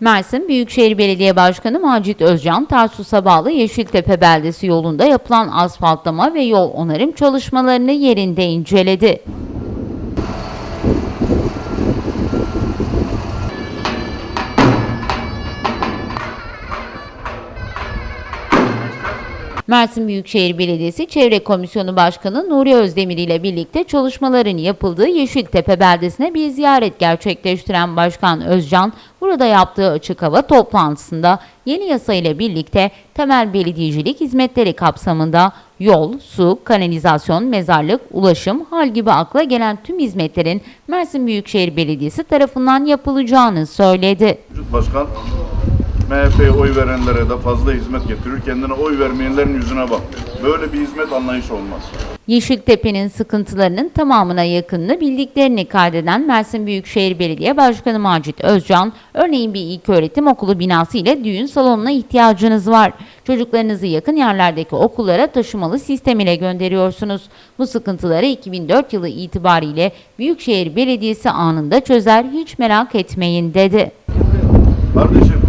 Mersin Büyükşehir Belediye Başkanı Macit Özcan, Tarsus'a bağlı Yeşiltepe beldesi yolunda yapılan asfaltlama ve yol onarım çalışmalarını yerinde inceledi. Mersin Büyükşehir Belediyesi Çevre Komisyonu Başkanı Nuri Özdemir ile birlikte çalışmaların yapıldığı Yeşiltepe beldesine bir ziyaret gerçekleştiren Başkan Özcan, burada yaptığı açık hava toplantısında yeni yasa ile birlikte temel belediyecilik hizmetleri kapsamında yol, su, kanalizasyon, mezarlık, ulaşım, hal gibi akla gelen tüm hizmetlerin Mersin Büyükşehir Belediyesi tarafından yapılacağını söyledi. Başkan MHP'ye oy verenlere de fazla hizmet getiriyor. Kendine oy vermeyenlerin yüzüne bak. Böyle bir hizmet anlayışı olmaz. Yeşiltepe'nin sıkıntılarının tamamına yakınını bildiklerini kaydeden Mersin Büyükşehir Belediye Başkanı Macit Özcan, örneğin bir ilköğretim okulu binası ile düğün salonuna ihtiyacınız var. Çocuklarınızı yakın yerlerdeki okullara taşımalı sistem ile gönderiyorsunuz. Bu sıkıntıları 2004 yılı itibariyle Büyükşehir Belediyesi anında çözer, hiç merak etmeyin dedi. Kardeşim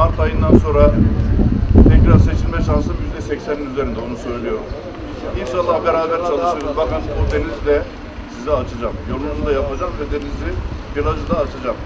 Mart ayından sonra tekrar seçilme şansım %80'in üzerinde onu söylüyorum. İnşallah beraber çalışırız. Bakın o denizi de size açacağım. Yolunuzu da yapacağım ve denizi plajı da açacağım.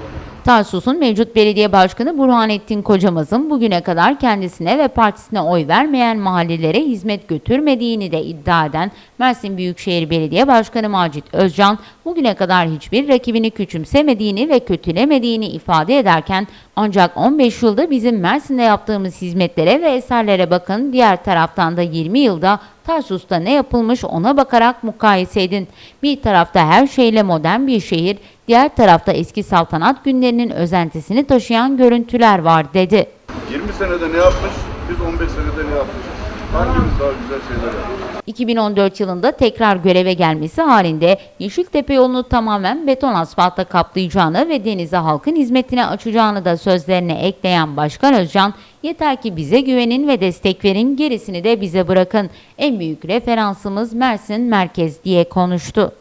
Tarsus'un mevcut belediye başkanı Burhanettin Kocamaz'ın bugüne kadar kendisine ve partisine oy vermeyen mahallelere hizmet götürmediğini de iddia eden Mersin Büyükşehir Belediye Başkanı Macit Özcan, bugüne kadar hiçbir rakibini küçümsemediğini ve kötülemediğini ifade ederken ancak 15 yılda bizim Mersin'de yaptığımız hizmetlere ve eserlere bakın, diğer taraftan da 20 yılda Tarsus'ta ne yapılmış ona bakarak mukayese edin. Bir tarafta her şeyle modern bir şehir, diğer tarafta eski saltanat günlerinin özentisini taşıyan görüntüler var dedi. 20 senede ne yapmış? Biz 15 senede ne yapmışız? Hangimiz daha güzel şeyler yapmış? 2014 yılında tekrar göreve gelmesi halinde Yeşiltepe yolunu tamamen beton asfaltla kaplayacağını ve denize halkın hizmetine açacağını da sözlerine ekleyen Başkan Özcan, yeter ki bize güvenin ve destek verin gerisini de bize bırakın. En büyük referansımız Mersin Merkez diye konuştu.